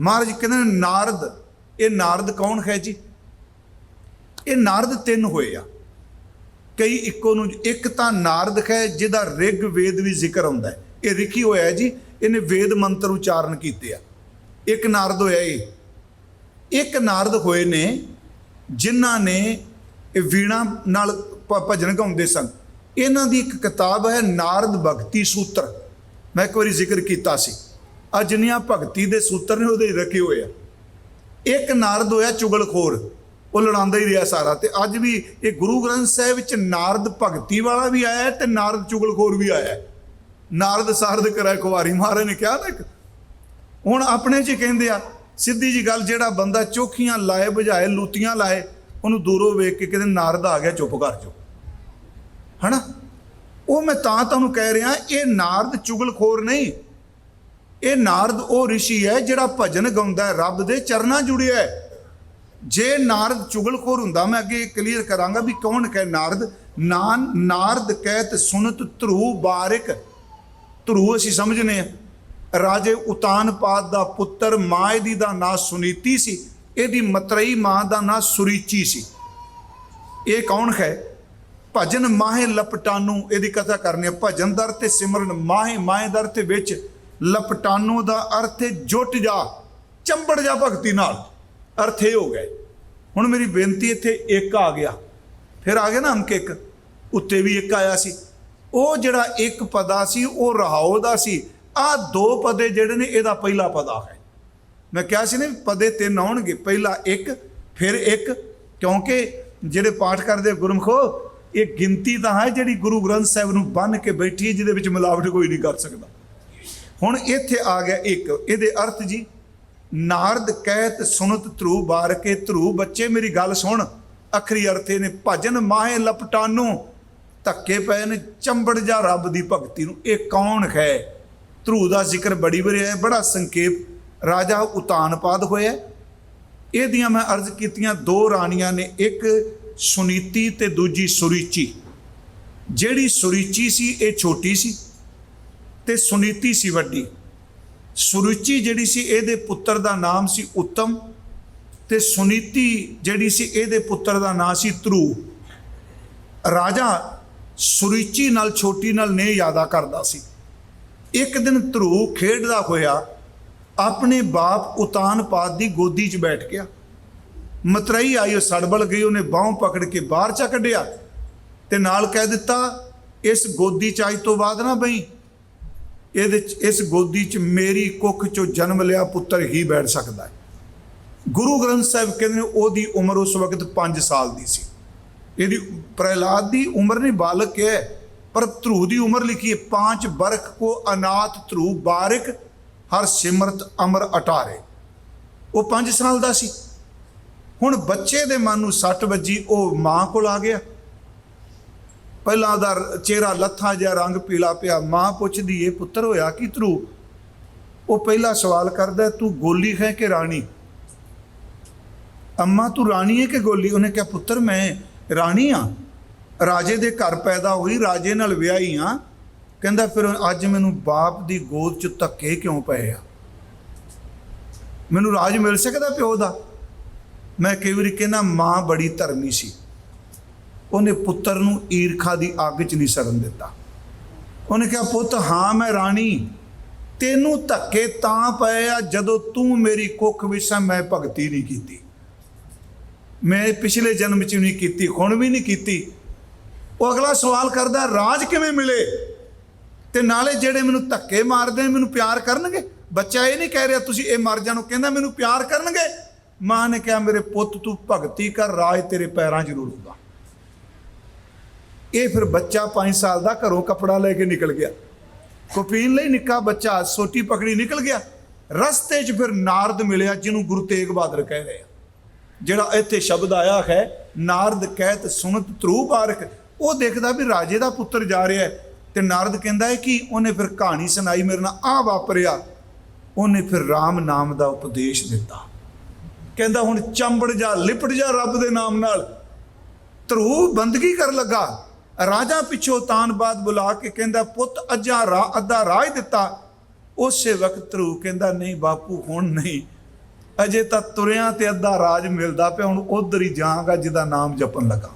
ਮਹਾਰਾਜ ਕਹਿੰਦੇ ਨੇ, ਨਾਰਦ, ਇਹ ਨਾਰਦ ਕੌਣ ਹੈ ਜੀ? ਇਹ ਨਾਰਦ ਤਿੰਨ ਹੋਏ ਆ। ਕਈ ਇੱਕੋ ਨੂੰ, ਇੱਕ ਤਾਂ ਨਾਰਦ ਹੈ, ਜਿਹਦਾ ਰਿਗ ਵੇਦ ਵੀ ਜ਼ਿਕਰ ਆਉਂਦਾ ਹੈ। ਇਹ ਰਿਖੀ ਹੋਇਆ ਜੀ, ਇਹਨੇ ਵੇਦ ਮੰਤਰ ਉਚਾਰਨ ਕੀਤੇ ਆ। ਇੱਕ ਨਾਰਦ ਹੋਇਆ ਇਹ। ਇੱਕ ਨਾਰਦ ਹੋਏ ਨੇ, ਜਿਨ੍ਹਾਂ ਨੇ ਇਹ ਵੀਣਾ ਨਾਲ ਭਜਨ ਗਾਉਂਦੇ ਸਨ। ਇਹਨਾਂ ਦੀ ਇੱਕ ਕਿਤਾਬ ਹੈ, ਨਾਰਦ ਭਗਤੀ ਸੂਤਰ। ਮੈਂ ਇੱਕ ਵਾਰੀ ਜ਼ਿਕਰ ਕੀਤਾ ਸੀ। ਆ ਜਿੰਨੀਆਂ ਭਗਤੀ ਦੇ ਸੂਤਰ ਨੇ ਉਹਦੇ ਰੱਖੇ ਹੋਏ ਆ। ਇੱਕ ਨਾਰਦ ਹੋਇਆ ਚੁਗਲਖੋਰ, ਉਹ ਲੜਾਉਂਦਾ ਹੀ ਰਿਹਾ ਸਾਰਾ ਤੇ ਅੱਜ ਵੀ ਇਹ ਗੁਰੂ ਗ੍ਰੰਥ ਸਾਹਿਬ ਵਿੱਚ ਨਾਰਦ ਭਗਤੀ ਵਾਲਾ ਵੀ ਆਇਆ ਹੈ ਤੇ ਨਾਰਦ ਚੁਗਲਖੋਰ ਵੀ ਆਇਆ। ਨਾਰਦ ਸਾਰਦ ਕਰਾ ਕੁਵਾਰੀ ਮਹਾਰਾਜ ਨੇ ਕਿਹਾ ਨਾ ਇੱਕ, ਹੁਣ ਆਪਣੇ 'ਚ ਕਹਿੰਦੇ ਆ, ਸਿੱਧੀ ਜੀ ਗੱਲ ਜਿਹੜਾ ਬੰਦਾ ਚੋਖੀਆਂ ਲਾਏ ਬੁਝਾਏ, ਲੂਤੀਆਂ ਲਾਏ, ਉਹਨੂੰ ਦੂਰੋਂ ਵੇਖ ਕੇ ਕਹਿੰਦੇ ਨਾਰਦ ਆ ਗਿਆ, ਚੁੱਪ ਕਰ ਜਾਓ। ਹਨਾ? ਉਹ ਮੈਂ ਤਾਂ ਤੁਹਾਨੂੰ ਕਹਿ ਰਿਹਾ, ਇਹ ਨਾਰਦ ਚੁਗਲਖੋਰ ਨਹੀਂ ਇਹ ਨਾਰਦ ਉਹ ਰਿਸ਼ੀ ਹੈ ਜਿਹੜਾ ਭਜਨ ਗਾਉਂਦਾ ਹੈ, ਰੱਬ ਦੇ ਚਰਨਾਂ ਜੁੜਿਆ ਹੈ। ਜੇ ਨਾਰਦ ਚੁਗਲਖੋਰ ਹੁੰਦਾ, ਮੈਂ ਅੱਗੇ ਕਲੀਅਰ ਕਰਾਂਗਾ ਵੀ ਕੌਣ ਕਹੇ ਨਾਰਦ। ਨਾਨ, ਨਾਰਦ ਕਹਿਤ ਸੁਨਤ ਧਰੂ ਬਾਰਿਕ। ਧਰੂ ਅਸੀਂ ਸਮਝਨੇ ਆ। ਰਾਜੇ ਉਤਾਨਪਾਦ ਦਾ ਪੁੱਤਰ ਮਾਂ ਇਹਦੀ ਦਾ ਨਾਂ ਸੁਨੀਤੀ ਸੀ। ਇਹਦੀ ਮਤਰਈ ਮਾਂ ਦਾ ਨਾਂ ਸੁਰੀਚੀ ਸੀ। ਇਹ ਕੌਣ ਹੈ? ਭਜਨ ਮਾਹੇ ਲਪਟਾਨੂ, ਇਹਦੀ ਕਥਾ ਕਰਨੀ ਹੈ ਭਜਨ ਦਰ ਤੇ ਸਿਮਰਨ, ਮਾਹੇ ਮਾਹੇ ਦਰ ਤੇ ਵਿੱਚ ਲਪਟਾਨੂ ਦਾ ਅਰਥ ਹੈ ਜੁਟ ਜਾ, ਚੰਬੜ ਜਾ ਭਗਤੀ ਨਾਲ। ਅਰਥ ਇਹ ਹੋ ਗਏ। ਹੁਣ ਮੇਰੀ ਬੇਨਤੀ ਇੱਥੇ ਇੱਕ ਆ ਗਿਆ। ਫਿਰ ਆ ਗਿਆ ਨਾ ਅੰਕ ਇੱਕ। ਉੱਤੇ ਵੀ ਇੱਕ ਆਇਆ ਸੀ। ਉਹ ਜਿਹੜਾ ਇੱਕ ਪਦਾ ਸੀ, ਉਹ ਰਹਾਉ ਦਾ ਸੀ। ਆ ਦੋ ਪਦੇ ਜਿਹੜੇ ਨੇ, ਇਹਦਾ ਪਹਿਲਾ ਪਦਾ ਹੈ। ਮੈਂ ਕਿਹਾ ਸੀ ਨਾ ਪਦੇ ਤਿੰਨ ਆਉਣਗੇ। ਪਹਿਲਾ ਇੱਕ, ਫਿਰ ਇੱਕ। ਕਿਉਂਕਿ ਜਿਹੜੇ ਪਾਠ ਕਰਦੇ ਆ ਗੁਰਮਖੋ, ਇਹ ਗਿਣਤੀ ਤਾਂ ਹੈ ਜਿਹੜੀ ਗੁਰੂ ਗ੍ਰੰਥ ਸਾਹਿਬ ਨੂੰ ਬੰਨ ਕੇ ਬੈਠੀ ਹੈ, ਜਿਹਦੇ ਵਿੱਚ ਮਿਲਾਵਟ ਕੋਈ ਨਹੀਂ ਕਰ ਸਕਦਾ। ਹੁਣ ਇੱਥੇ ਆ ਗਿਆ ਇੱਕ, ਇਹਦੇ ਅਰਥ ਜੀ, ਨਾਰਦ ਕਹਿਤ ਸੁਨਤ ਧਰੂ ਬਾਰ ਕੇ ਧਰੂ, ਬੱਚੇ ਮੇਰੀ ਗੱਲ ਸੁਣ। ਅਖਰੀ ਅਰਥੇ ਨੇ, ਭਜਨ ਮਾਹੇ ਲਪਟਾਨੂ, ਧੱਕੇ ਪਏ ਨੇ ਚੰਬੜ ਜਾ ਰੱਬ ਦੀ ਭਗਤੀ ਨੂੰ। ਇਹ ਕੌਣ ਹੈ? ਧਰੂ ਦਾ ਜ਼ਿਕਰ ਬੜੀ ਵਾਰੀ ਹੈ ਬੜਾ ਸੰਖੇਪ। ਰਾਜਾ ਉਤਾਨਪਾਦ ਹੋਇਆ। ਇਹਦੀਆਂ ਮੈਂ ਅਰਜ਼ ਕੀਤੀਆਂ, ਦੋ ਰਾਣੀਆਂ ਨੇ, ਇੱਕ ਸੁਨੀਤੀ ਤੇ ਦੂਜੀ ਸੁਰੀਚੀ। ਜਿਹੜੀ ਸੁਰੀਚੀ ਸੀ, ਇਹ ਛੋਟੀ ਸੀ। ਤੇ ਸੁਨੀਤੀ ਸੀ ਵੱਡੀ। ਸੁਰੁਚੀ ਜਿਹੜੀ ਸੀ ਇਹਦੇ ਪੁੱਤਰ ਦਾ ਨਾਮ ਸੀ ਉੱਤਮ ਤੇ ਸੁਨੀਤੀ ਜਿਹੜੀ ਸੀ ਇਹਦੇ ਪੁੱਤਰ ਦਾ ਨਾਮ ਸੀ ਧਰੂ। ਰਾਜਾ ਸੁਰੁਚੀ ਨਾਲ ਛੋਟੀ ਨਾਲ ਨੇ ਯਾਦਾ ਕਰਦਾ ਸੀ। ਇੱਕ ਦਿਨ ਧਰੂ ਖੇਡਦਾ ਹੋਇਆ ਆਪਣੇ ਬਾਪ ਉਤਾਨ ਪਾਤ ਦੀ ਗੋਦੀ 'ਚ ਬੈਠ ਗਿਆ। ਮਤਰਈ ਆਈ ਉਹ ਸੜਬਲ ਗਈ, ਉਹਨੇ ਬਾਹ ਪਕੜ ਕੇ ਬਾਹਰ ਚਾ ਕੱਢਿਆ ਤੇ ਨਾਲ ਕਹਿ ਦਿੱਤਾ, ਇਸ ਗੋਦੀ 'ਚ ਅੱਜ ਤੋਂ ਬਾਅਦ ਨਾ ਬਈ। ਇਹਦੇ ਚ, ਇਸ ਗੋਦੀ 'ਚ ਮੇਰੀ ਕੁੱਖ 'ਚੋਂ ਜਨਮ ਲਿਆ ਪੁੱਤਰ ਹੀ ਬੈਠ ਸਕਦਾ ਹੈ। ਗੁਰੂ ਗ੍ਰੰਥ ਸਾਹਿਬ ਕਹਿੰਦੇ ਨੇ, ਉਹਦੀ ਉਮਰ ਉਸ ਵਕਤ 5 ਸਾਲ ਦੀ ਸੀ। ਇਹਦੀ ਪ੍ਰਹਿਲਾਦ ਦੀ ਉਮਰ ਨਹੀਂ, ਬਾਲਕ ਹੈ, ਪਰ ਧਰੂ ਦੀ ਉਮਰ ਲਿਖੀ ਹੈ, ਪਾਂਚ ਬਰਖ ਕੋ ਅਨਾਥ ਧਰੂ ਬਾਰਿਕ, ਹਰ ਸਿਮਰਤ ਅਮਰ ਅਟਾਰੇ। ਉਹ 5 ਸਾਲ ਦਾ ਸੀ। ਹੁਣ ਬੱਚੇ ਦੇ ਮਨ ਨੂੰ ਸੱਟ ਵੱਜੀ, ਉਹ ਮਾਂ ਕੋਲ ਆ ਗਿਆ। ਪਹਿਲਾਂ ਦਾ ਚਿਹਰਾ ਲੱਥਾ ਜਿਹਾ, ਰੰਗ ਪੀਲਾ ਪਿਆ, ਮਾਂ ਪੁੱਛਦੀ ਏ ਪੁੱਤਰ ਹੋਇਆ ਕੀ ਤਰੂ? ਉਹ ਪਹਿਲਾ ਸਵਾਲ ਕਰਦਾ, ਤੂੰ ਗੋਲੀ ਹੈ ਕਿ ਰਾਣੀ? ਅੰਮਾ, ਤੂੰ ਰਾਣੀ ਹੈ ਕਿ ਗੋਲੀ? ਉਹਨੇ ਕਿਹਾ, ਪੁੱਤਰ, ਮੈਂ ਰਾਣੀ ਆ। ਰਾਜੇ ਦੇ ਘਰ ਪੈਦਾ ਹੋਈ, ਰਾਜੇ ਨਾਲ ਵਿਆਹੀ ਆ। ਕਹਿੰਦਾ, ਫਿਰ ਅੱਜ ਮੈਨੂੰ ਬਾਪ ਦੀ ਗੋਦ ਚ ਧੱਕੇ ਕਿਉਂ ਪਏ ਆ? ਮੈਨੂੰ ਰਾਜ ਮਿਲ ਸਕਦਾ ਪਿਓ ਦਾ? ਮੈਂ ਕਈ ਵਾਰੀ ਕਹਿੰਦਾ, ਮਾਂ ਬੜੀ ਧਰਮੀ ਸੀ। ਉਹਨੇ ਪੁੱਤਰ ਨੂੰ ਈਰਖਾ ਦੀ ਅੱਗ 'ਚ ਨਹੀਂ ਸੜਨ ਦਿੱਤਾ। ਉਹਨੇ ਕਿਹਾ, ਪੁੱਤ, ਹਾਂ, ਮੈਂ ਰਾਣੀ। ਤੈਨੂੰ ਧੱਕੇ ਤਾਂ ਪਏ ਆ ਜਦੋਂ ਤੂੰ ਮੇਰੀ ਕੁੱਖ ਵਿੱਚ ਸਾਂ ਮੈਂ ਭਗਤੀ ਨਹੀਂ ਕੀਤੀ। ਮੈਂ ਪਿਛਲੇ ਜਨਮ 'ਚ ਨਹੀਂ ਕੀਤੀ, ਹੁਣ ਵੀ ਨਹੀਂ ਕੀਤੀ। ਉਹ ਅਗਲਾ ਸਵਾਲ ਕਰਦਾ, ਰਾਜ ਕਿਵੇਂ ਮਿਲੇ? ਤੇ ਨਾਲੇ ਜਿਹੜੇ ਮੈਨੂੰ ਧੱਕੇ ਮਾਰਦੇ ਮੈਨੂੰ ਪਿਆਰ ਕਰਨਗੇ? ਬੱਚਾ ਇਹ ਨਹੀਂ ਕਹਿ ਰਿਹਾ, ਤੁਸੀਂ ਇਹ ਮਰ ਜਾਣੋ, ਕਹਿੰਦਾ, ਮੈਨੂੰ ਪਿਆਰ ਕਰਨਗੇ? ਮਾਂ ਨੇ ਕਿਹਾ, ਮੇਰੇ ਪੁੱਤ, ਤੂੰ ਭਗਤੀ ਕਰ, ਰਾਜ ਤੇਰੇ ਪੈਰਾਂ 'ਚ ਰੁਲੂਗਾ ਇਹ ਫਿਰ ਬੱਚਾ 5 ਸਾਲ ਦਾ ਘਰੋਂ ਕੱਪੜਾ ਲੈ ਕੇ ਨਿਕਲ ਗਿਆ। ਕੁਪੀਨ ਲਈ ਨਿੱਕਾ ਬੱਚਾ, ਸੋਟੀ ਪਕੜੀ ਨਿਕਲ ਗਿਆ। ਰਸਤੇ 'ਚ ਫਿਰ ਨਾਰਦ ਮਿਲਿਆ, ਜਿਹਨੂੰ ਗੁਰੂ ਤੇਗ ਬਹਾਦਰ ਕਹਿ ਰਹੇ ਆ। ਜਿਹੜਾ ਇੱਥੇ ਸ਼ਬਦ ਆਇਆ ਹੈ, ਨਾਰਦ ਕਹਿਤ ਸੁਣਤ ਧਰੂ ਬਾਰਕ ਉਹ ਦੇਖਦਾ ਵੀ ਰਾਜੇ ਦਾ ਪੁੱਤਰ ਜਾ ਰਿਹਾ ਹੈ ਤੇ ਨਾਰਦ ਕਹਿੰਦਾ ਹੈ ਕਿ ਉਹਨੇ ਫਿਰ ਕਹਾਣੀ ਸੁਣਾਈ, ਮੇਰੇ ਨਾਲ ਆ ਵਾਪਰਿਆ। ਉਹਨੇ ਫਿਰ RAM ਨਾਮ ਦਾ ਉਪਦੇਸ਼ ਦਿੱਤਾ। ਕਹਿੰਦਾ ਹੁਣ ਚੰਬੜ ਜਾ, ਲਿਪਟ ਜਾ ਰੱਬ ਦੇ ਨਾਮ ਨਾਲ। ਧਰੂ ਬੰਦਗੀ ਕਰ ਲੱਗਾ। ਰਾਜਾ ਪਿੱਛੋਂ ਤਾਨਬਾਦ ਬੁਲਾ ਕੇ ਕਹਿੰਦਾ, ਪੁੱਤ, ਅੱਜਾ ਰਾ, ਅੱਧਾ ਰਾਜ ਦਿੱਤਾ। ਉਸੇ ਵਕਤ ਧਰੂ ਕਹਿੰਦਾ, ਨਹੀਂ ਬਾਪੂ, ਹੁਣ ਨਹੀਂ। ਅਜੇ ਤਾਂ ਤੁਰਿਆਂ ਤੇ ਅੱਧਾ ਰਾਜ ਮਿਲਦਾ ਪਿਆ, ਹੁਣ ਉਧਰ ਹੀ ਜਾਵਾਂਗਾ, ਜਿਹਦਾ ਨਾਮ ਜਪਣ ਲੱਗਾ।